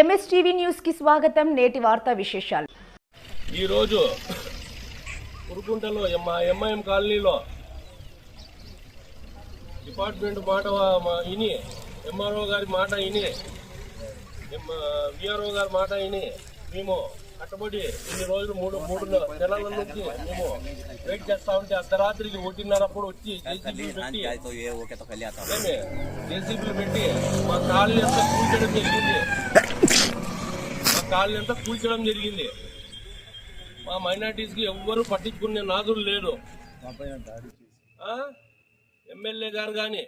MSTV న్యూస్కి స్వాగతం. నేటి వార్త విశేషాలు. ఈరోజు కురుకుంటలో ఎంఐఎం కాలనీలో డిపార్ట్మెంట్ మాట విని ఎంఆర్ఓ గారి మాట ఇని విఆర్ఓ గారి మాట విని మేము కట్టబడి ఇన్ని రోజులు మూడు మూడు నెలల నుంచి మేము వెయిట్ చేస్తా ఉంటే అర్ధరాత్రికి ఒకటిన్నరప్పుడు వచ్చి జేసీబీలు పెట్టి మా కాళ్ళు ఎంత కూల్చడం జరిగింది. కాలనీ అంతా కూల్చడం జరిగింది. మా మైనార్టీస్కి ఎవ్వరూ పట్టించుకునే నాదులు లేరు ఆ? ఎమ్మెల్యే గారు కానీ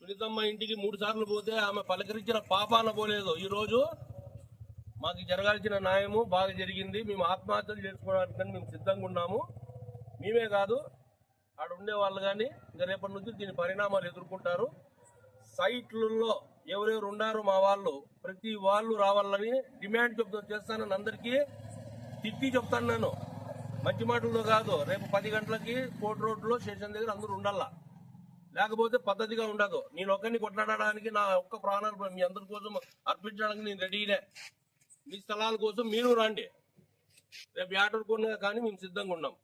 సునీతమ్మ ఇంటికి మూడు సార్లు పోతే ఆమె పలకరించిన పాపాన పోలేదు. ఈ రోజు మాకు జరగాల్సిన న్యాయము బాగా జరిగింది. మేము ఆత్మహత్యలు చేసుకోవడానికి కానీ మేము సిద్ధంగా ఉన్నాము. మేమే కాదు ఆడ ఉండే వాళ్ళు కానీ ఇంకా రేపటి నుంచి దీని పరిణామాలు ఎదుర్కొంటారు. సైట్లలో ఎవరెవరు ఉన్నారో మా వాళ్ళు ప్రతి వాళ్ళు రావాలని డిమాండ్ చెప్తూ చేస్తానని అందరికీ తిట్టి చెప్తాను నేను. మంచి మాటల్లో కాదు రేపు పది గంటలకి కోర్టు రోడ్లో స్టేషన్ దగ్గర అందరూ ఉండాలా. లేకపోతే పద్ధతిగా ఉండదు. నేను ఒక్కరిని కొట్లాడడానికి నా ఒక్క ప్రాణాలు మీ అందరి కోసం అర్పించడానికి నేను రెడీనే. మీ స్థలాల కోసం మీరు రండి. రేపు ఏటనుకున్నా కానీ మేము సిద్ధంగా ఉన్నాం.